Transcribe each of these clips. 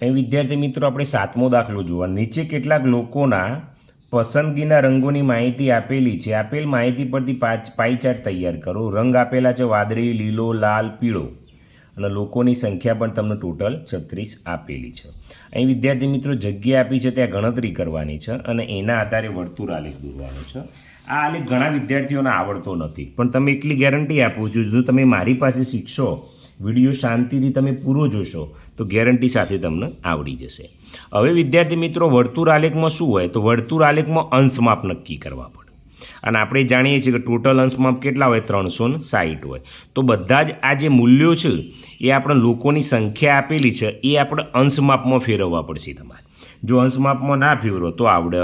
અહીં વિદ્યાર્થી મિત્રો, આપણે સાતમો દાખલો જોવા નીચે કેટલાક લોકોના પસંદગીના રંગોની માહિતી આપેલી છે. આપેલ માહિતી પરથી પાંચ પાઈચાર્ટ તૈયાર કરો. રંગ આપેલા છે વાદળી, લીલો, લાલ, પીળો. અને લોકોની સંખ્યા પણ તમને ટોટલ છત્રીસ આપેલી છે. અહીં વિદ્યાર્થી મિત્રો, જગ્યા આપી છે, ત્યાં ગણતરી કરવાની છે અને એના આધારે વર્તુળ આલેખ દોરવાનો છે. આ આલેખ ઘણા વિદ્યાર્થીઓને આવડતો નથી. પણ તમે એટલી ગેરંટી આપું છું. જો તમે મારી પાસે શીખશો વીડિયો શાંતિથી તમે પૂરો જોશો, તો ગેરંટી સાથે તમને આવડી જશે. હવે વિદ્યાર્થી મિત્રો, વર્તુળ આલેખમાં શું હોય? તો વર્તુળ આલેખમાં અંશ માપ નક્કી કરવા પડે. અને આપણે જાણીએ છીએ કે ટોટલ અંશમાપ કેટલા હોય? ત્રણસો ને સાહીઠ હોય. તો બધા જ આ જે મૂલ્યો છે, એ આપણે લોકોની સંખ્યા આપેલી છે, એ આપણે અંશ માપમાં ફેરવવા પડશે તમારે. જો અંશમાપમાં ના ફેરવો, તો આવડે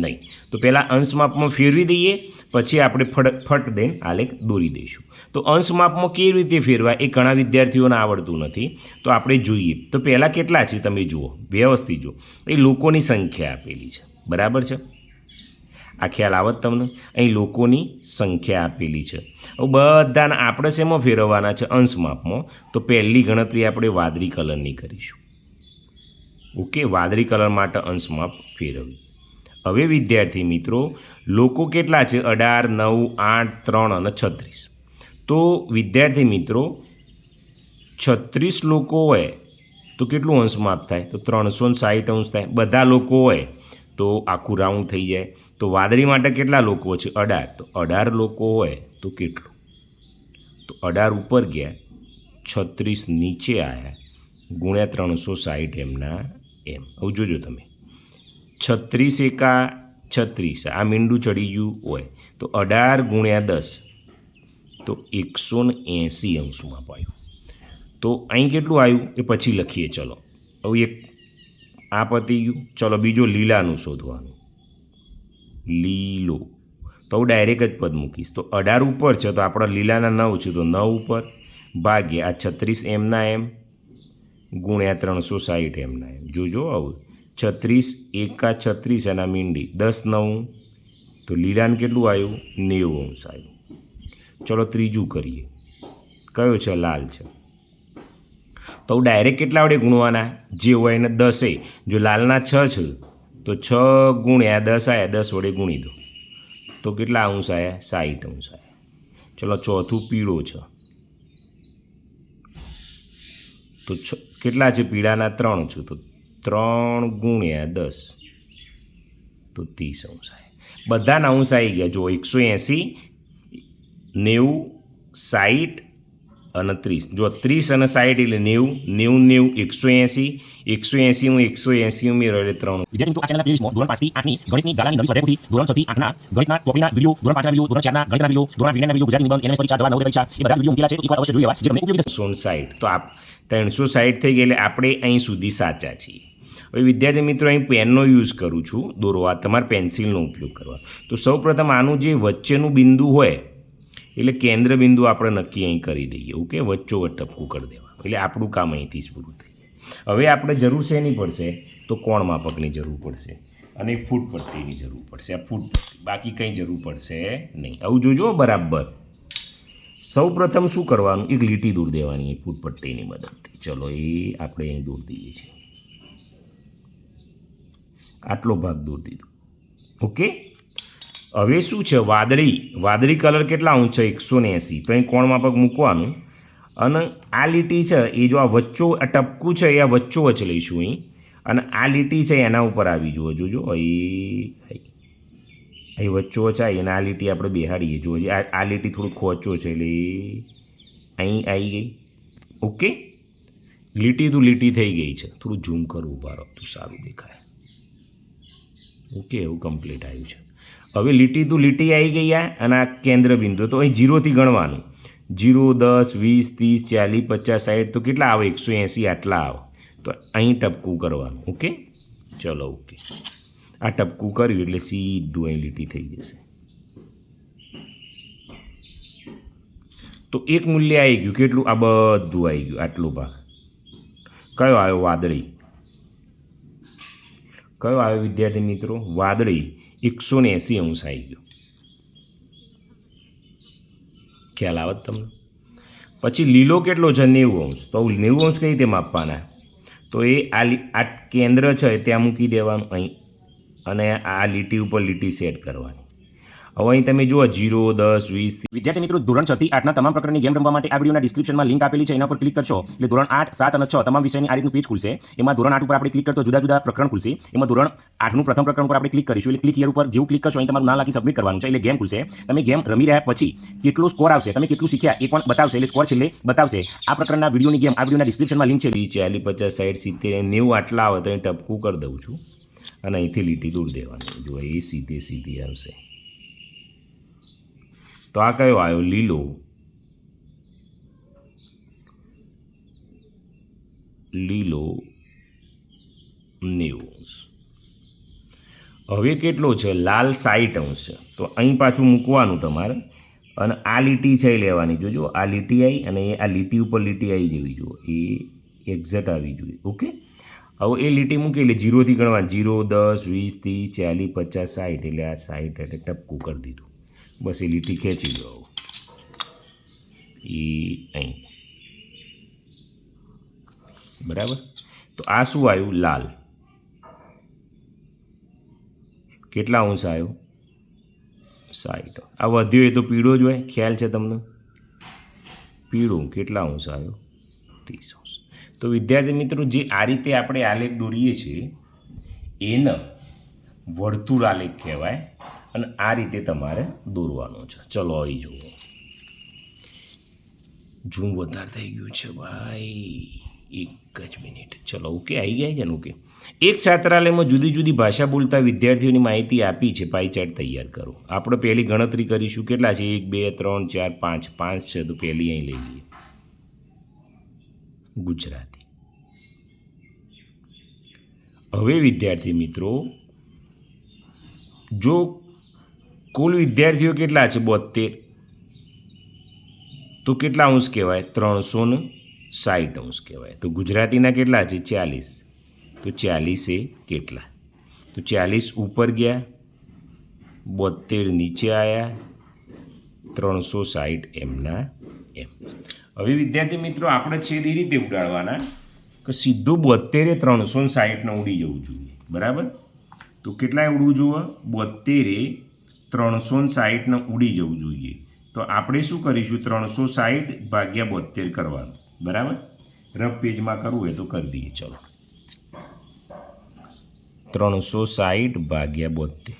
નહીં. તો પહેલાં અંશમાપમાં ફેરવી દઈએ પછી આપણે ફટ ફટ દઈને આલેખ દોરી દઈશું. તો અંશ માપમાં કેવી રીતે ફેરવા એ ઘણા વિદ્યાર્થીઓને આવડતું નથી. તો આપણે જોઈએ. તો પહેલાં કેટલા છે તમે જુઓ. વ્યવસ્થિત જુઓ. એ લોકોની સંખ્યા આપેલી છે. બરાબર છે? આ ખ્યાલ આવત તમને? અહીં લોકોની સંખ્યા આપેલી છે. બધાને આપણે શેમાં ફેરવવાના છે? અંશ માપમાં તો પહેલી ગણતરી આપણે વાદળી કલરની કરીશું. ઓકે? વાદળી કલર માટે અંશ માપ ફેરવ્યું. હવે વિદ્યાર્થી મિત્રો, લોકો કેટલા છે? અઢાર, નવ, આઠ, ત્રણ અને છત્રીસ. તો વિદ્યાર્થી મિત્રો, છત્રીસ લોકો હોય, તો કેટલું અંશ માપ થાય? તો ત્રણસો ને સાઠ અંશ થાય. બધા લોકો હોય, તો આખું રાઉન્ડ થઈ જાય. તો વાદળી માટે કેટલા લોકો છે? અઢાર. તો અઢાર લોકો હોય, તો કેટલું? તો અઢાર ઉપર ગયા. છત્રીસ નીચે આવ્યા ગુણ્યા ત્રણસો સાઠ એમના એમ. હવે જોજો તમે. છત્રીસ એકા છત્રીસ. આ મીંડું ચડી ગયું હોય. તો અઢાર ગુણ્યા દસ. તો એકસો ને એંસી અંશમાં પાયું. તો અહીં કેટલું આવ્યું? એ પછી લખીએ, ચલો. હવે એક આ પતી ગયું. ચલો, બીજો લીલાનું શોધવાનું. લીલો. તો હું ડાયરેક્ટ જ પદ મૂકીશ. તો અઢાર ઉપર છે, તો આપણા લીલાના નવ છે, તો નવ ઉપર ભાગ્યા આ છત્રીસ એમના એમ ગુણ્યા ત્રણસો સાઠ એમના એમ. જોજો આવું. છત્રીસ, એકા છત્રીસ એના મીંડી. દસ, નવ. તો લીલાને કેટલું આવ્યું? નેવું અંશ આવ્યું. ચલો ત્રીજું કરીએ. કયો છે? લાલ છે. તો ડાયરેક્ટ કેટલા વડે ગુણવાના? જે હોય એને દસે. જો લાલના છ છે, તો છ ગુણ્યા દસ આવ્યા દસ વડે ગુણી દો. તો કેટલા અંશ આવ્યા સાઠ અંશ આવ્યા ચલો ચોથું પીળો છે. તો છ, કેટલા છે? પીળાના ત્રણ છું. તો ત્રણ ગુણ્યા દસ. તો ત્રીસ અંશ આવે બધાના અંશ આવી ગયા. જો એકસો એંસી નેવું સાઠ અને ત્રીસ. જો ત્રીસ અને સાઠ એટલે નેવું નેવું નેવું એકસો એંસી એકસો એંસી હું એકસો એંસી ઉમેરો એટલે ત્રણ. વિદ્યાર્થી મિત્રો આ ચેનલના પ્લેલિસ્ટમાં ધોરણ પાંચથી આઠની ગણિતની ગાળાની નવી સ્વાધ્યાય ધોરણ છથી આઠના ગણિતના ટોપીના વીડિયો ધોરણ પાંચના વીડિયો ધોરણ ચારના ગણિતના વીડિયો ધોરણ વિજ્ઞાનના વીડિયો ગુજરાતી નિબંધ એનએસ પરીક્ષા જવા નવોદય પરીક્ષા એ બધા વીડિયો મૂકેલા છે. તો એકવાર અવશ્ય જોઈ લેવા જે તમને ઉપયોગી થશે. ત્રણસો સાઠ તો આપ ત્રણસો સાઠ થઈ ગયેલે આપણે અહીં સુધી સાચા છીએ. હવે વિદ્યાર્થી મિત્રો, અહીં પેનનો યુઝ કરું છું દોરવા તમારે પેન્સિલનો ઉપયોગ કરવા. તો સૌપ્રથમ આનું જે વચ્ચેનું બિંદુ હોય, એટલે કેન્દ્ર બિંદુ આપણે નક્કી અહીં કરી દઈએ, ઓકે? વચ્ચોવચ્ચ ટપકું કરી દેવા એટલે આપણું કામ અહીંથી જ પૂરું થઈ જાય. હવે આપણે જરૂર એની પડશે? તો કોણ માપકની જરૂર પડશે અને ફૂટ પટ્ટીની જરૂર પડશે. આ ફૂટ બાકી કંઈ જરૂર પડશે નહીં. આવું જોજો, બરાબર. સૌ શું કરવાનું? એક લીટી દૂર દેવાની ફૂટ પટ્ટીની મદદથી. ચલો, એ આપણે અહીં દૂર દઈએ છીએ. આટલો ભાગ દૂર દીધો ઓકે? હવે શું છે? વાદળી. વાદળી કલર કેટલા ઊંચ? એકસો ને એંસી. તો અહીં કોણ માપક મૂકવાનું? અને આ લીટી છે, એ જો આ વચ્ચો આ ટપકું છે, એ આ વચ્ચો વચ્ચે લઈશું અહીં. અને આ લીટી છે, એના ઉપર આવી જુઓ. જોજો, અહીં અહીં. વચ્ચો વચ્ચે આવી અને આ લીટી આપણે બેહાડીએ. જુઓ આ આ લીટી થોડું ખોચો છે, એટલે અહીં આવી ગઈ. ઓકે? લીટી તો લીટી થઈ ગઈ છે. થોડું ઝૂમ કરવું તો સારું દેખાય. ઓકે, એવું કમ્પ્લીટ આવ્યું છે. હવે લીટી તો લીટી આવી ગઈ આ, અને આ કેન્દ્ર બિંદુ. તો અહીં જીરોથી ગણવાનું. જીરો દસ, વીસ, ત્રીસ, ચાલીસ, પચાસ સાઠ તો કેટલા આવે? એકસો એંસી આટલા આવે. તો અહીં ટપકું કરવાનું, ઓકે? ચલો, ઓકે. આ ટપકું કર્યું એટલે સીધું અહીં લીટી થઈ જશે. તો એક મૂલ્ય આવી ગયું. કેટલું? આ બધું આવી ગયું, આટલો ભાગ. કયો આવ્યો? વાદળી. કયો આવ્યો વિદ્યાર્થી મિત્રો? વાદળી. એકસો ને એંસી અંશ આવી ગયો. ખ્યાલ આવત તમને? પછી લીલો કેટલો છે? નેવું અંશ. તો નેવું અંશ કઈ રીતે માપવાના? તો એ આ આ કેન્દ્ર છે ત્યાં મૂકી દેવાનું અહીં. અને આ લીટી ઉપર લીટી સેટ કરવાની. હવે અહીં તમે જુઓ જીરો દસ વીસ વિદ્યાર્થી મિત્રો ધોરણ છ થી આઠના તમામ પ્રકારની ગેમ રમવા માટે આ વિડીયોના ડિસ્ક્રિપ્શનમાં લિંક આપેલી છે એના પર ક્લિક કરશો. એટલે ધોરણ આઠ સાત અને છ તમામ વિષયની આ રીતનું પેજ ખુલશે. એમાં ધોરણ આઠ ઉપર આપણે ક્લિક કરતો જુદા જુદા પ્રકરણ ખુલશે. એમાં ધોરણ આઠનું પ્રથમ પ્રકરણ ઉપર આપણે ક્લિક કરીશું. એટલે ક્લિક યર ઉપર જેવું ક્લિક કરશો અહીં તમારું નામ લખી સબમિટ કરવાનું છે. એટલે ગેમ ખુલશે. તમે ગેમ રમી રહ્યા પછી કેટલો સ્કોર આવશે? તમે કેટલું શીખ્યા એ પણ બતાવશે. એટલે સ્કોર છેલ્લે બતાવશે. આ પ્રકારના વિડીયોની ગેમ આ વિડીયોના ડિસ્ક્રિપ્શનમાં લિંક છે. ચાલી પચાસ સાઠ સિત્તેર નેવું આટલા આવે તો અહીં ટપકું કરી દઉં છું. અને અહીંથી લીટી દૂર દેવાની. જો એ સીધે સીધી આવશે. તો આ કયો આવ્યો લીલો. લીલો. નેવું. હવે કેટલો છે? લાલ સાઈટ અંશ. છે તો અહીં પાછું મૂકવાનું તમારે. અને આ લીટી છે એ લેવાની. જોજો, આ લીટી આવી અને એ આ લીટી ઉપર લીટી આવી જવી જુઓ. એ એક્ઝેક્ટ આવી જોઈએ ઓકે? હવે એ લીટી મૂકી એટલે જીરોથી ગણવા જીરો દસ, વીસ, ત્રીસ, ચાલીસ, પચાસ, સાઠ. એટલે આ સાઠ એટલે ટપકું કરી દીધું. બસ એ લીટી ખેંચી દો એ અહીં. બરાબર? તો આ શું આવ્યું? લાલ. કેટલા અંશ આવ્યો? સાઠ આ વધ્યો એ તો પીળો જ હોય. ખ્યાલ છે તમને? પીળો કેટલા અંશ આવ્યો? ત્રીસ અંશ. તો વિદ્યાર્થી મિત્રો, જે આ રીતે આપણે આલેખ દોરીએ છીએ, એને વર્તુળ આલેખ કહેવાય. અને આ રીતે તમારે દોરવાનો છે. ચલો અહીં જુઓ. ઝૂમ વધારે થઈ ગયું છે ભાઈ. એક જ મિનિટ. ચલો, ઓકે આવી ગયા છે ને, ઓકે. એક છાત્રાલયમાં જુદી જુદી ભાષા બોલતા વિદ્યાર્થીઓની માહિતી આપી છે. પાઈ ચાર્ટ તૈયાર કરો. આપણે પહેલી ગણતરી કરીશું. કેટલા છે? એક, બે, ત્રણ, ચાર, પાંચ. પાંચ છે, તો પહેલી અહીં લઈ લઈએ. ગુજરાતી. હવે વિદ્યાર્થી મિત્રો, જો કુલ વિદ્યાર્થીઓ કેટલા છે? બોતેર તો કેટલા અંશ કહેવાય? ત્રણસો ને સાઠ અંશ કહેવાય. તો ગુજરાતીના કેટલા છે? ચાલીસ. તો ચાલીસે કેટલા? તો ચાલીસ ઉપર ગયા બોતેર નીચે આવ્યા ત્રણસો સાઠ એમના એમ. હવે વિદ્યાર્થી મિત્રો, આપણે છેદ એ રીતે ઉડાડવાના કે સીધું બોતેરે ત્રણસો ને સાઠને ઉડી જવું જોઈએ. બરાબર? તો કેટલાય ઉડવું જોઈએ? બોતેરે ત્રણસો સાહીઠને ઉડી જવું જોઈએ. તો આપણે શું કરીશું? ત્રણસો સાહીઠ ભાગ્યા બોતેર કરવાનું. બરાબર? રફ પેજમાં કરવું હોય તો કરી દઈએ. ચલો. ત્રણસો સાહીઠ ભાગ્યા બોતેર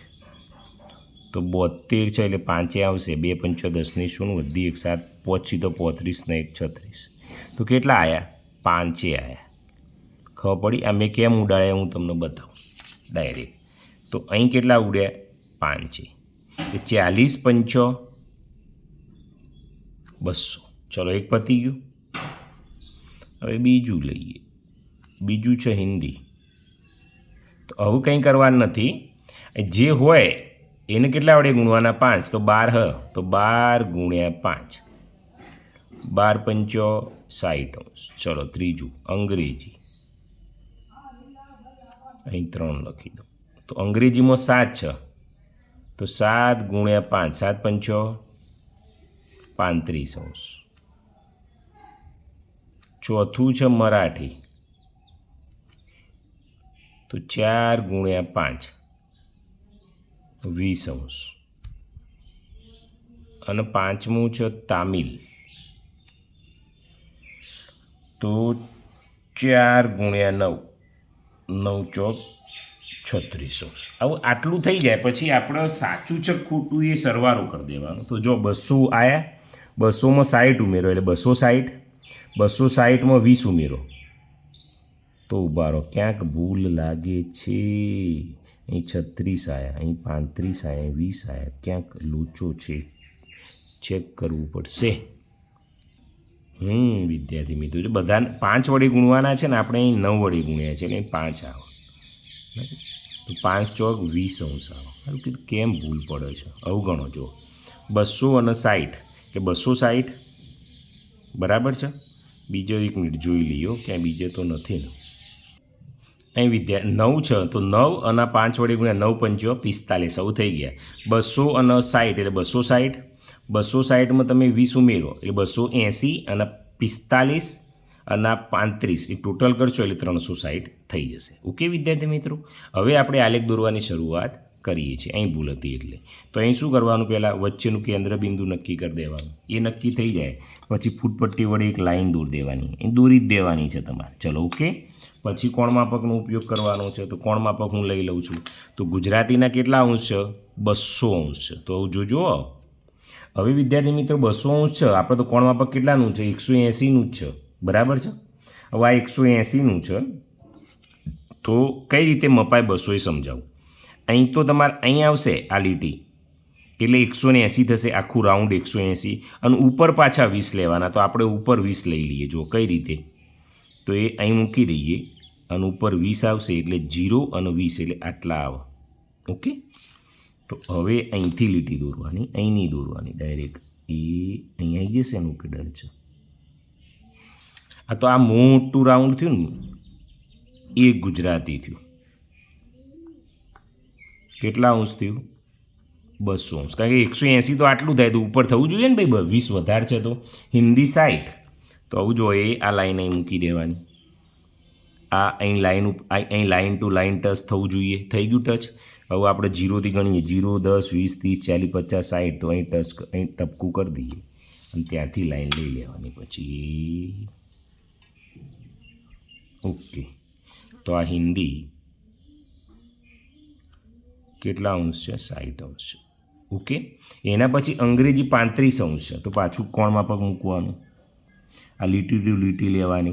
તો બોતેર છે એટલે પાંચે આવશે. બે પંચો દસની શૂન્ય વધી એક સાત. પહોંચી તો પોત્રીસ ને એક છત્રીસ. તો કેટલા આવ્યા પાંચે આવ્યા ખબર પડી? આ મેં કેમ ઉડાડ્યા હું તમને બતાવું. ડાયરેક્ટ તો અહીં કેટલા ઉડ્યા? પાંચે. ચાલીસ પંચો. બસો. ચલો એક પતી ગયું. હવે બીજું લઈએ. બીજું છે હિન્દી. તો આવું કંઈ કરવાનું નથી. જે હોય એને કેટલા વડે ગુણવાના? પાંચ. તો બાર હ. તો બાર ગુણ્યા પાંચ. બાર પંચો સાઠ અંશ. ચલો ત્રીજું. અંગ્રેજી. અહીં ત્રણ લખી દો તો અંગ્રેજીમાં સાત છે. તો સાત ગુણ્યા પાંચ, સાત પંચો, પાંત્રીસ અંશ. ચોથું છે મરાઠી. તો ચાર ગુણ્યા પાંચ, વીસ અંશ. અને પાંચમું છે તામિલ. તો ચાર ગુણ્યા નવ નવ ચોક છત્રીસ. આવું આટલું થઈ જાય, પછી આપણે સાચું છે ખોટું એ સરવારો કરી દેવાનો. તો જો બસો આવ્યા બસોમાં સાઠ ઉમેરો, એટલે બસો સાઠ બસો સાઠમાં વીસ ઉમેરો. તો ઉભારો ક્યાંક ભૂલ લાગે છે. અહીં છત્રીસ આવ્યા અહીં પાંત્રીસ આવ્યા વીસ આવ્યા ક્યાંક લોચો છે. ચેક કરવું પડશે. હમ, વિદ્યાર્થી મિત્રો બધા પાંચ વડે ગુણવાના છે ને, આપણે અહીં નવ વડે ગુણ્યા છે ને પાંચ આવે. તો પાંચ ચોક વીસ અંશ આવે. સારું કીધું કેમ ભૂલ પડે છે? અવગણો જો બસો અને સાઠ કે બસો સાઠ બરાબર છે? બીજો એક મિનિટ જોઈ લઈએ ક્યાંય બીજે તો નથી ને. અહીં વિદ્યા, નવ છે, તો નવ અને પાંચ વડે ગુણ્યા નવ પંચો પિસ્તાલીસ, આવું થઈ ગયા. બસો અને સાઠ એટલે બસો સાઠ બસો સાઠમાં તમે વીસ ઉમેરો, એટલે બસો એંસી અને પિસ્તાલીસ અને પાંત્રીસ, એ ટોટલ કરશો એટલે ત્રણસો સાઠ થઈ જશે. ઓકે વિદ્યાર્થી મિત્રો? હવે આપણે આલેખ દોરવાની શરૂઆત કરીએ છીએ. અહીં ભૂલ હતી એટલે. તો અહીં શું કરવાનું પહેલાં? વચ્ચેનું કેન્દ્ર બિંદુ નક્કી કરી દેવાનું. એ નક્કી થઈ જાય. પછી ફૂટપટ્ટી વડે એક લાઈન દોરી દેવાની. એ દોરી જ દેવાની છે તમારે. ચલો, ઓકે? પછી કોણ માપકનો ઉપયોગ કરવાનો છે? તો કોણ માપક હું લઈ લઉં છું? તો ગુજરાતીના કેટલા અંશ? છે બસો અંશ. છે તો જોજો. હવે વિદ્યાર્થી મિત્રો, બસો અંશ છે. આપણે તો કોણ માપક કેટલાનું છે? એકસો એંસીનું જ છે. બરાબર છે? હવે આ એકસો એંસીનું છે. તો કઈ રીતે મપાય બસો એ સમજાવું? અહીં તો તમારે અહીં આવશે આ લીટી. એટલે એકસો ને એંસી થશે, આખું રાઉન્ડ એકસો એંસી. અને ઉપર પાછા વીસ લેવાના, તો આપણે ઉપર વીસ લઈ લઈએ. જો કઈ રીતે? તો એ અહીં મૂકી દઈએ. અને ઉપર વીસ આવશે, એટલે જીરો અને વીસ, એટલે આટલા આવે. ઓકે? તો હવે અહીંથી લીટી દોરવાની અહીં નહીં દોરવાની. ડાયરેક્ટ એ અહીં આવી જશે એનું કે ડર છે. આ તો આ મોટું રાઉન્ડ થયું ને, એ ગુજરાતી થયું. કેટલા અંશ થયું? બસો અંશ. કારણ કે એકસો એંસી તો આટલું થાય, તો ઉપર થવું જોઈએ ને ભાઈ વીસ વધારે છે તો. હિન્દી સાઈઠ તો આવું જોઈએ આ લાઈન અહીં મૂકી દેવાની. આ અહીં લાઈન અહીં લાઈન ટુ લાઈન ટચ થવું જોઈએ. થઈ ગયું ટચ હવે આપણે જીરોથી ગણીએ. જીરો દસ, વીસ, ત્રીસ, ચાલીસ, પચાસ સાઠ તો અહીં ટચ અહીં ટપકું કરી દઈએ. અને ત્યાંથી લાઈન લઈ લેવાની. પછી ઓકે. તો આ હિન્દી કેટલા અંશ છે? સાઠ અંશ છે. ઓકે? એના પછી અંગ્રેજી પાંત્રીસ અંશ છે. તો પાછું કોણ માપક મૂકવાનું. આ લીટી ટુ લીટી લેવાની.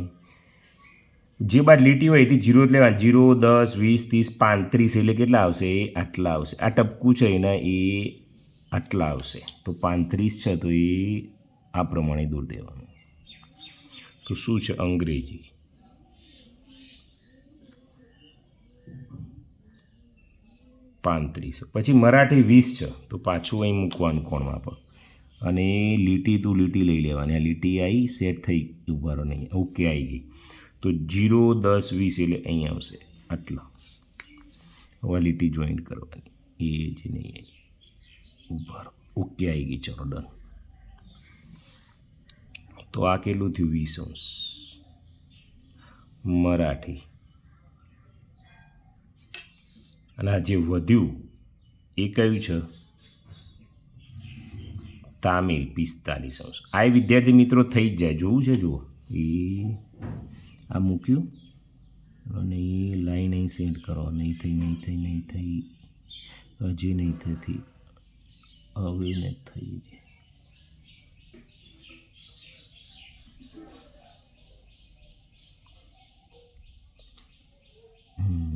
જે બાદ લીટી હોય એથી જીરો જ લેવાની. જીરો, દસ, વીસ, ત્રીસ, પાંત્રીસ એટલે કેટલા આવશે? એ આટલા આવશે. આ ટપકું છે એના, એ આટલા આવશે. તો પાંત્રીસ છે તો એ આ પ્રમાણે દૂર દેવાનું. તો શું છે અંગ્રેજી? પાંત્રીસ. પછી મરાઠી વીસ છે, તો પાછું અહીં મૂકવાનું કોણમાં પણ અને લીટી તું લીટી લઈ લેવાની. આ લીટી આવી સેટ થઈ ઉભારો નહીં. ઓકે આવી ગઈ. તો જીરો, દસ, વીસ એટલે અહીં આવશે. આટલા. હવે લીટી જોઈન્ટ કરવાની. એ જ નહીં ઉભારો ઓકે આવી ગઈ. ચલો ડન તો આ કેટલું થયું? વીસ અંશ. મરાઠી. અને આ જે વધ્યું, એ કયું છે? તામિલ પિસ્તાલીસ અંશ આ વિદ્યાર્થી મિત્રો થઈ જ જાય. જોવું છે, જુઓ. એ આ મૂક્યું. અને એ લાઈન અહીં સેન્ડ કરો. નહીં થઈ નહીં થઈ નહીં થઈ. હજી નહીં થતી. હવે ને થઈ જાય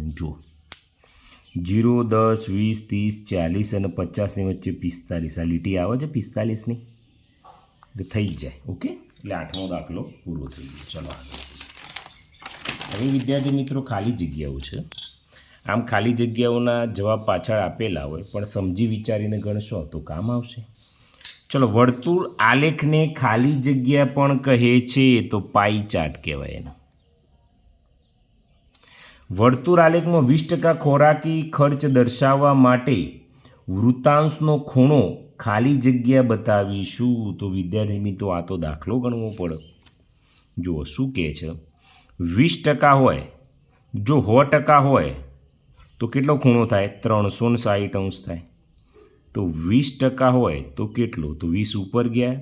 જુઓ. જીરો, દસ, વીસ, ત્રીસ, ચાલીસ અને પચાસની વચ્ચે પિસ્તાલીસ. આ લીટી આવે છે પિસ્તાલીસની? એટલે થઈ જ જાય, ઓકે? એટલે આઠમો દાખલો પૂરો થઈ ગયો. ચલો આગળ. હવે વિદ્યાર્થી મિત્રો ખાલી જગ્યાઓ છે. આમ ખાલી જગ્યાઓના જવાબ પાછળ આપેલા હોય, પણ સમજી વિચારીને ગણશો તો કામ આવશે. ચલો, વર્તુળ આલેખને ખાલી જગ્યા પણ કહે છે તો પાઈ ચાર્ટ કહેવાય એનો. વર્તુળ આલેખમાં વીસ ટકા ખોરાકી ખર્ચ દર્શાવવા માટે વૃત્તાંશનો ખૂણો ખાલી જગ્યા બતાવીશું. તો વિદ્યાર્થી મિત્રો, આ તો દાખલો ગણવો પડે. જુઓ, શું કહે છે? વીસ ટકા હોય, જો સો ટકા હોય, તો કેટલો ખૂણો થાય? ત્રણસો ને સાઠ અંશ થાય. તો વીસ ટકા હોય, તો કેટલો? તો વીસ ઉપર ગયા,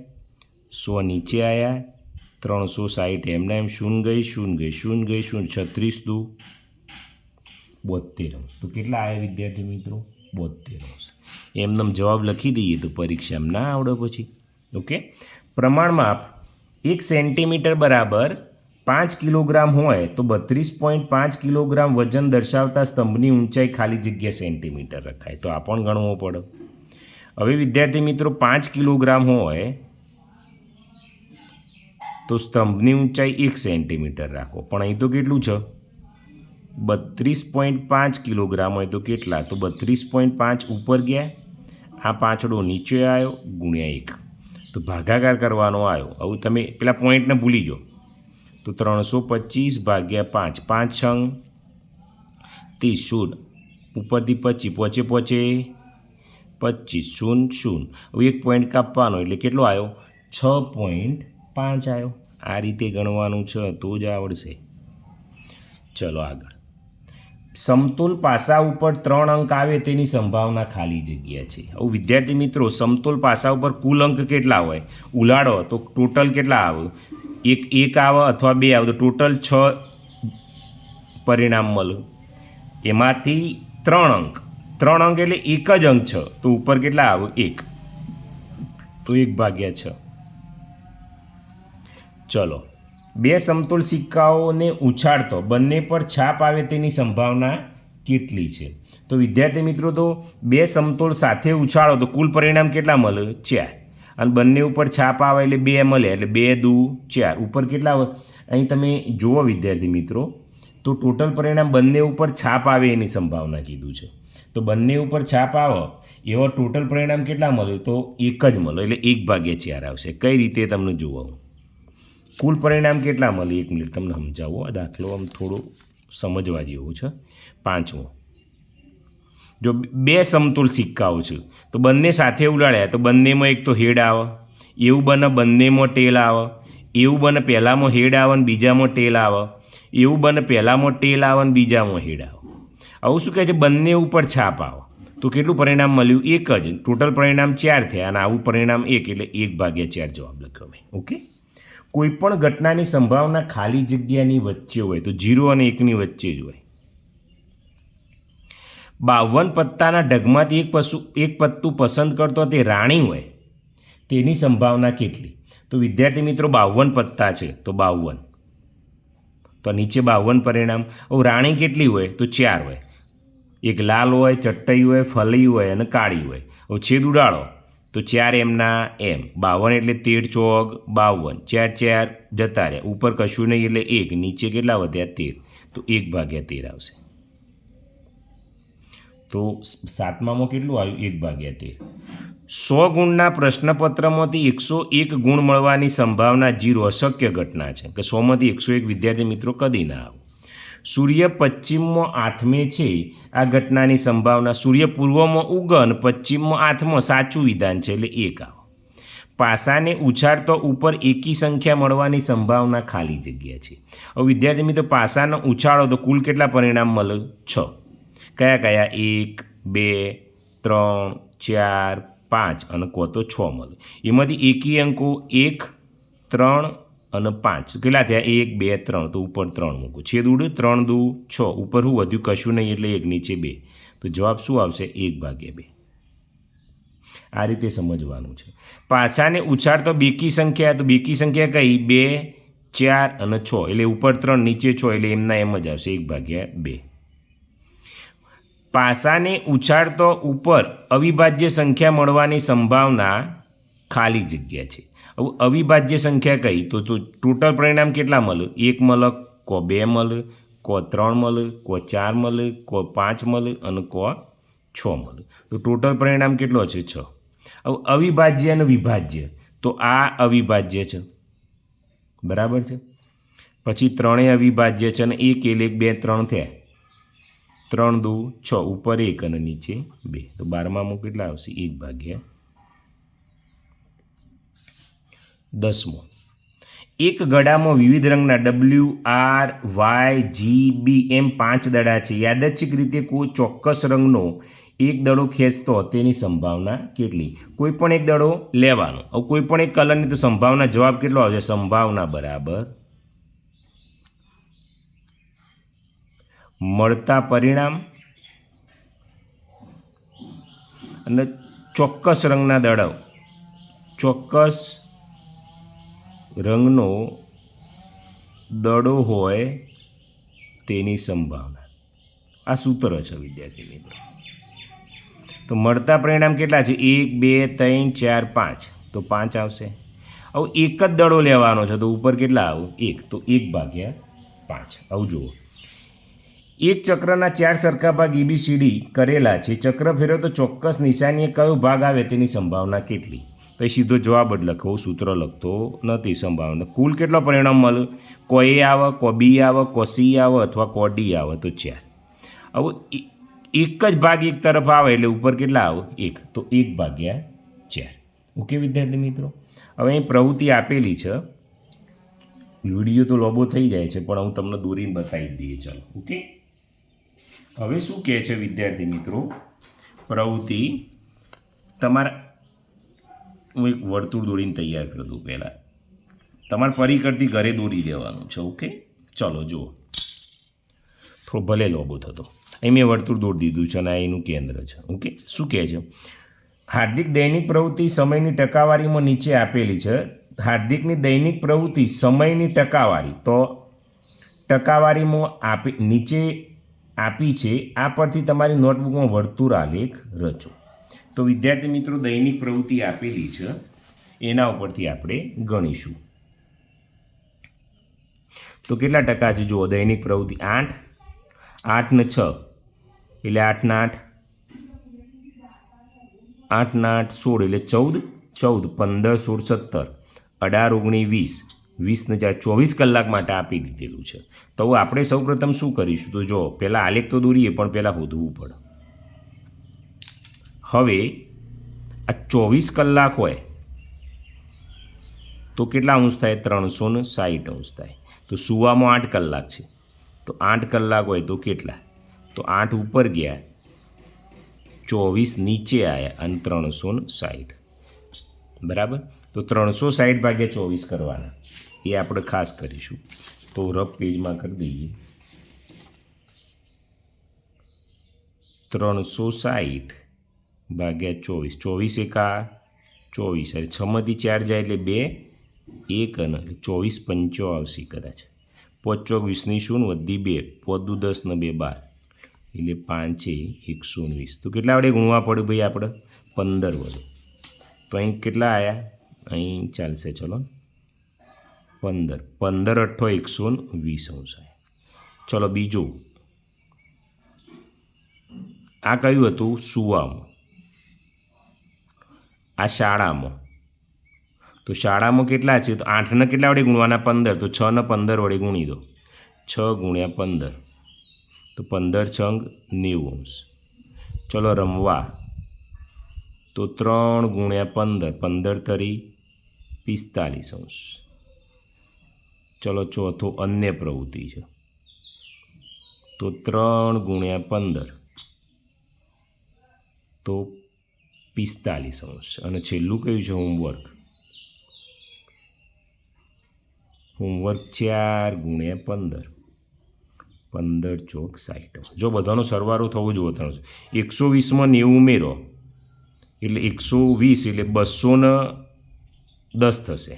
સો નીચે આવ્યા ત્રણસો સાઠ એમને એમ શૂન ગઈ શૂન ગઈ શૂન ગઈ શૂન છત્રીસ દુ. બોતેર અંશ. તો કેટલા આવ્યા વિદ્યાર્થી મિત્રો? બોતેર અંશ. એમનેમ જવાબ લખી દઈએ તો પરીક્ષામાં ના આવડે પછી. ઓકે? પ્રમાણ માપ એક સેન્ટીમીટર બરાબર પાંચ કિલોગ્રામ હોય તો બત્રીસ પોઈન્ટ પાંચ કિલોગ્રામ વજન દર્શાવતા સ્તંભની ઊંચાઈ ખાલી જગ્યા સેન્ટીમીટર રખાય. તો આ પણ ગણવો પડે. હવે વિદ્યાર્થી મિત્રો, પાંચ કિલોગ્રામ હોય તો સ્તંભની ઊંચાઈ એક સેન્ટીમીટર રાખો. પણ અહીં તો કેટલું છે? બત્રીસ પોઈન્ટ પાંચ કિલોગ્રામ હોય તો કેટલા? તો બત્રીસ પોઈન્ટ પાંચ ઉપર ગયા. આ પાંચડો નીચે આવ્યો, ગુણ્યા એક. તો ભાગાકાર કરવાનો આવ્યો. આવું તમે પેલા પોઈન્ટને ભૂલી જાઓ તો ત્રણસો પચીસ ભાગ્યા પાંચ પાંચ છંગ. ત્રીસ શૂન ઉપરથી પચી પહોંચે પહોંચે. પચીસ શૂન શૂન્ય. હવે એક પોઈન્ટ કાપવાનો એટલે કેટલો આવ્યો? છ પોઈન્ટ પાંચ આવ્યો. આ રીતે ગણવાનું છે તો જ આવડશે. ચલો આગળ. સમતોલ પાસા ઉપર ત્રણ અંક આવે તેની સંભાવના ખાલી જગ્યા છે. હવે વિદ્યાર્થી મિત્રો, સમતોલ પાસા ઉપર કુલ અંક કેટલા હોય? ઉલાડો તો ટોટલ કેટલા આવે? એક એક આવે અથવા બે આવે, તો ટોટલ છ પરિણામ મળે એમાંથી ત્રણ અંક. ત્રણ અંક એટલે એક જ અંક છે. તો ઉપર કેટલા આવે? એક. તો એક ભાગ્યા છ. ચલો. બે સમતોલ સિક્કાઓને ઉછાળતો, બંને પર છાપ આવે તેની સંભાવના કેટલી છે? તો વિદ્યાર્થી મિત્રો, તો બે સમતોલ સાથે ઉછાળો, તો કુલ પરિણામ કેટલા મળે? ચાર. અને બંને ઉપર છાપ આવે એટલે બે મળે, એટલે બે, દુ, ચાર. ઉપર કેટલા અહીં તમે જુઓ વિદ્યાર્થી મિત્રો, તો ટોટલ પરિણામ બંને ઉપર છાપ આવે એની સંભાવના કીધું છે. તો બંને ઉપર છાપ આવો, એવા ટોટલ પરિણામ કેટલા મળે? તો એક જ મળે, એટલે એક ભાગ્યા ચાર આવશે. કઈ રીતે તમને જોવા કુલ પરિણામ કેટલા મળે? એક મિનિટ, તમને સમજાવો. આ દાખલો આમ થોડો સમજવા જેવો છે. પાંચમો. જો બે સમતુલ સિક્કાઓ છે, તો બંને સાથે ઉડાડ્યા, તો બંનેમાં એક તો હેડ આવે, એવું બને બંનેમાં ટેલ આવે, એવું બને પહેલાંમાં હેડ આવે ને બીજામાં ટેલ આવે, એવું બને પહેલાંમાં ટેલ આવે ને બીજામાં હેડ આવે. આવું શું કહે છે? બંને ઉપર છાપ આવે. તો કેટલું પરિણામ મળ્યું? એક જ. ટોટલ પરિણામ ચાર થયા અને આવું પરિણામ એક, એટલે એક ભાગ્યા ચાર જવાબ લખ્યો મેં. ઓકે? કોઈપણ ઘટનાની સંભાવના ખાલી જગ્યાની વચ્ચે હોય, તો જીરો અને એકની વચ્ચે જ હોય. બાવન પત્તાના ઢગમાંથી એક પશુ, એક પત્તું પસંદ કરતો તે રાણી હોય, તેની સંભાવના કેટલી? તો વિદ્યાર્થી મિત્રો, બાવન પત્તા છે, તો બાવન. તો નીચે બાવન પરિણામ. હવે રાણી કેટલી હોય? તો ચાર હોય. એક લાલ હોય ચટ્ટઈ હોય, ફલી હોય અને કાળી હોય. હવે છેદ ઉડાડો. તો ચાર એમના એમ. બાવન એટલે તેર ચોક બાવન. ચાર ચાર જતા રહ્યા. ઉપર કશું નહીં એટલે એક. નીચે કેટલા વધ્યા? તેર. તો એક ભાગ્યા તેર આવશે. તો સાતમામાં કેટલું આવ્યું? એક ભાગ્યા તેર. સો ગુણના પ્રશ્નપત્રમાંથી એકસો એક ગુણ મળવાની સંભાવના જીરો અશક્ય ઘટના છે. કે સોમાંથી એકસો એક વિદ્યાર્થી મિત્રો કદી ના આવે. સૂર્ય પશ્ચિમમાં આથમે છે. આ ઘટનાની સંભાવના સૂર્ય પૂર્વમાં ઉગન, પશ્ચિમમાં આથમાં, સાચું વિધાન છે એટલે એક આવો. પાસાને ઉછાળતો ઉપર એકી સંખ્યા મળવાની સંભાવના ખાલી જગ્યા છે. હવે વિદ્યાર્થી મિત્રો, પાસાનો ઉછાળો તો કુલ કેટલા પરિણામ મળે? છ. કયા કયા? એક, બે, ત્રણ, ચાર, પાંચ અને કો તો છ મળે. એમાંથી એકી અંકો એક, ત્રણ અને પાંચ. કેટલા થયા? એક, બે, ત્રણ. તો ઉપર ત્રણ મૂકું. છેદ ઉડ, ત્રણ દુ, છ. ઉપર હું વધ્યું, કશું નહીં, એટલે એક નીચે બે. તો જવાબ શું આવશે? એક ભાગ્યા બે. આ રીતે સમજવાનું છે. પાછાને ઉછાળતો બેકી સંખ્યા, તો બેકી સંખ્યા કઈ? બે, ચાર અને છ. એટલે ઉપર ત્રણ, નીચે છ, એટલે એમના એમ જ આવશે. એક ભાગ્યા બે. પાસાને ઉછાળતો ઉપર અવિભાજ્ય સંખ્યા મળવાની સંભાવના ખાલી જગ્યા છે. અવિભાજ્ય સંખ્યા કહી તો ટોટલ પરિણામ કેટલા મળે? એક મળે, કો બે મળે, કો ત્રણ મળે, કો ચાર મળે, કો પાંચ મળે અને કો છ મળે. તો ટોટલ પરિણામ કેટલો છે છ? હવે અવિભાજ્ય અને વિભાજ્ય. તો આ અવિભાજ્ય છે. બરાબર છે? પછી ત્રણેય અવિભાજ્ય છે અને એક એલ એક, બે, ત્રણ થયા. ત્રણ, દુ, છ, ઉપર એક અને નીચે બે. તો બારમામાં કેટલા આવશે? એક ભાગ્યા દસમો. એક ગળામાં વિવિધ રંગના W R Y G B M પાંચ દડા છે. યાદચ્છિક રીતે કોઈ ચોક્કસ રંગનો એક દડો ખેંચતો તેની સંભાવના કેટલી? કોઈ પણ એક દડો લેવાનો. કોઈ પણ એક કલરની તો સંભાવના જવાબ કેટલો આવશે? સંભાવના બરાબર મળતા પરિણામ અને ચોક્કસ રંગના દડો ચોક્કસ રંગનો દડો હોય તેની સંભાવના. આ સૂત્ર છે, વિદ્યાર્થી મિત્રો. તો મળતા પરિણામ કેટલા છે? એક, બે, ત્રણ, ચાર, પાંચ. તો પાંચ આવશે. હવે એક જ દડો લેવાનો છે, તો ઉપર કેટલા આવું? એક. તો એક ભાગ્યા પાંચ. આવું જુઓ. એક ચક્રના ચાર સરખા ભાગ એબીસીડી કરેલા છે. ચક્ર ફેરો તો ચોક્કસ નિશાનીએ કયો ભાગ આવે તેની સંભાવના કેટલી? પછી સીધો જવાબ જ લખવો, સૂત્ર લખતો નથી સંભાવના. કુલ કેટલો પરિણામ મળે? કો એ આવે કો બી આવે કો સી આવે અથવા કો ડી આવે તો ચાર. હવે એક જ ભાગ એક તરફ આવે એટલે ઉપર કેટલા આવે? એક. તો એક ભાગ્યા ચાર. ઓકે વિદ્યાર્થી મિત્રો? હવે અહીં પ્રવૃત્તિ આપેલી છે. વીડિયો તો લોબો થઈ જાય છે, પણ હું તમને દોરીને બતાવી દઈએ, ચાલો. ઓકે? હવે શું કહે છે વિદ્યાર્થી મિત્રો? પ્રવૃત્તિ તમારા હું એક વર્તુળ દોરીને તૈયાર કરી દઉં પહેલાં. તમારે પરિકરથી ઘરે દોરી દેવાનું છે, ઓકે? ચલો, જુઓ. થોડો ભલે લોબો થતો. અહીં મેં વર્તુળ દોરી દીધું છે અને આ એનું કેન્દ્ર છે, ઓકે? શું કહે છે? હાર્દિક દૈનિક પ્રવૃત્તિ સમયની ટકાવારીમાં નીચે આપેલી છે. હાર્દિકની દૈનિક પ્રવૃત્તિ સમયની ટકાવારી. તો ટકાવારીમાં આપી, નીચે આપી છે. આ પરથી તમારી નોટબુકમાં વર્તુળ આલેખ રચો. તો વિદ્યાર્થી મિત્રો દૈનિક પ્રવૃત્તિ આપેલી છે. એના ઉપરથી આપણે ગણીશું. તો કેટલા ટકા છે? જુઓ, દૈનિક પ્રવૃત્તિ આઠ આઠ ને છ. એટલે આઠના આઠ આઠના આઠ સોળ, એટલે ચૌદ ચૌદ, પંદર, સોળ, સત્તર. અઢાર, ઓગણીસ, વીસ. વીસને ચાર, ચોવીસ કલાક માટે આપી દીધેલું છે. તો આપણે સૌપ્રથમ શું કરીશું? તો જો પહેલાં આલેખ તો દોરીએ, પણ પહેલાં શોધવું પડે. હવે આ ચોવીસ કલાક હોય, તો કેટલા અંશ થાય? ત્રણસો ને સાહીઠ અંશ થાય. તો સુવામાં આઠ કલાક છે. તો આઠ કલાક હોય તો કેટલા? તો આઠ ઉપર ગયા, ચોવીસ નીચે આવ્યા અને ત્રણસો ને સાહીઠ. બરાબર? તો ત્રણસો સાહીઠ ભાગ્યા ચોવીસ કરવાના. એ આપણે ખાસ કરીશું. તો રફ પેજમાં કરી દઈએ. ત્રણસો સાઠ ભાગ્યા ચોવીસ. ચોવીસ એકા ચોવીસ. એટલે છમાંથી ચાર જાય એટલે બે, એક અને ચોવીસ પંચો આવશે કદાચ. પોચ ચોક વીસની શૂન્ય વધી બે. પોદું દસ ને બે બાર. એટલે પાંચે એકસો વીસ. તો કેટલા વડે ગુણવા પડ્યું ભાઈ આપણે? પંદર વડે. તો અહીં કેટલા આવ્યા અહીં ચાલશે, ચલો. પંદર. પંદર અઠ્ઠો એકસો વીસ અંશ ચલો બીજું. આ કયું હતું? સુવામાં. આ શાળામાં. તો શાળામાં કેટલા છે? તો આઠને કેટલા વડે ગુણવાના? પંદર. તો છ ને પંદર વડે ગુણી દો. છ ગુણ્યા પંદર. તો પંદર છંગ નેવું ચલો રમવા. તો ત્રણ ગુણ્યા પંદર. પંદર તરી પિસ્તાલીસ અંશ. ચલો ચોથો અન્ય પ્રવૃત્તિ છે. તો ત્રણ ગુણ્યા પંદર. તો પિસ્તાલીસ અંશ અને છેલ્લું કયું છે? હોમવર્ક. હોમવર્ક ચાર ગુણ્યા પંદર. પંદર ચોક સાઠ જો બધાનો સરવારો થવો જોઈએ ત્રણ એકસો વીસમાં નેવું ઉમેરો. એટલે એકસો વીસ એટલે બસોને દસ થશે.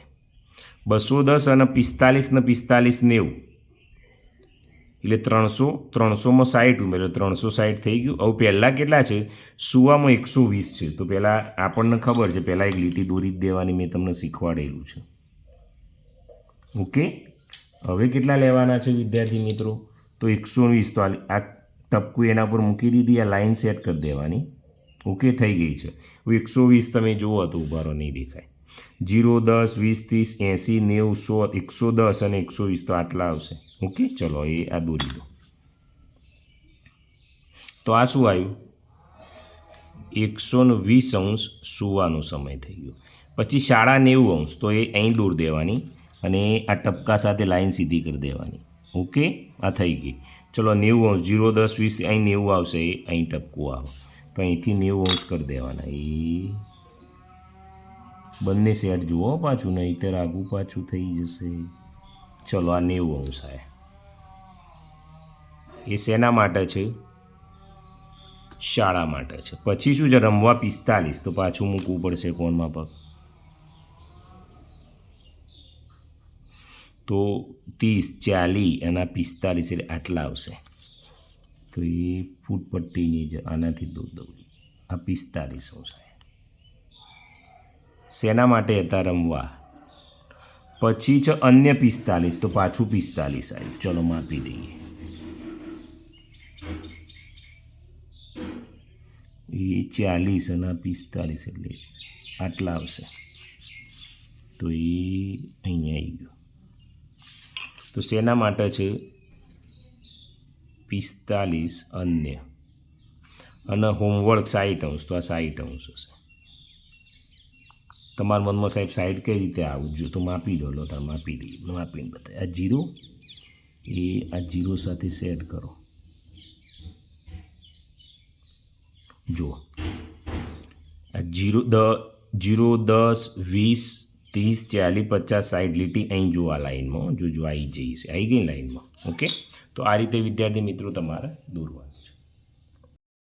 બસો દસ અને પિસ્તાલીસ ને પિસ્તાલીસ નેવું. એટલે ત્રણસો, ત્રણસોમાં સાઠ ઉમેરો ત્રણસો સાઠ થઈ ગયું. હવે પહેલાં કેટલા છે? સુવામાં એકસો વીસ છે. તો પહેલાં આપણને ખબર છે, પહેલાં એક લીટી દોરી જ દેવાની મેં તમને શીખવાડેલું છે. ઓકે? હવે કેટલા લેવાના છે વિદ્યાર્થી મિત્રો? તો એકસો વીસ. તો આ ટપકું એના પર મૂકી દીધી, આ લાઇન સેટ કરી દેવાની. ઓકે, થઈ ગઈ છે. એકસો વીસ તમે જુઓ તો ઉભારો નહીં દેખાય. જીરો દસ, વીસ, ત્રીસ, એંસી, નેવું, સો, એકસો દસ અને એકસો વીસ તો આટલા આવશે. ઓકે, ચલો એ આ દોરી દો. તો આ શું આવ્યું? એકસો વીસ અંશ સુવાનો સમય થઈ ગયો. પછી સાડા નેવું અંશ, તો એ અહીં દૂર દેવાની અને આ ટપકા સાથે લાઈન સીધી કરી દેવાની. ઓકે, આ થઈ ગઈ. ચલો નેવું અંશ, જીરો દસ, વીસ, અહીં નેવું આવશે, એ અહીં ટપકું આવે. તો અહીંથી નેવું અંશ કરી દેવાના. એ બંને સેટ જુઓ પાછું નહીંતર આગું પાછું થઈ જશે. ચલો, આ નેવું અંશ આવે એ શેના માટે છે? શાળા માટે છે. પછી શું છે? રમવા પિસ્તાલીસ. તો પાછું મૂકવું પડશે કોણમાં પગ? તો ત્રીસ ચાલીસ એના પિસ્તાલીસ એટલે આટલા આવશે. તો એ ફૂટપટ્ટીની જ આનાથી દૂર દઉં આ પિસ્તાલીસ અંશ આવે શેના માટે હતા રમવા. પછી છે અન્ય પિસ્તાલીસ, તો પાછું પિસ્તાલીસ આવ્યું ચલો માપી દઈએ. એ ચાલીસ અને પિસ્તાલીસ એટલે આટલા આવશે. તો એ અહીંયા આવી ગયો. તો શેના માટે છે પિસ્તાલીસ અન્ય. અને હોમવર્ક સાઠ અંશ, તો આ સાઠ અંશ હશે. તમારા મનમાં સાહેબ સાઈડ કઈ રીતે આવું જો તો માપી લો લો તમે માપી દઈએ. માપીને બતાવે આ જીરો, એ આ જીરો સાથે સેટ કરો. જુઓ. આ જીરો દ, જીરો, દસ, વીસ, ત્રીસ, ચાલીસ, પચાસ સાઠ લીટી અહીં જો આ લાઇનમાં જો જો આવી જઈશ. આવી ગઈ લાઈનમાં. ઓકે? તો આ રીતે વિદ્યાર્થી મિત્રો તમારે દોરવાનું.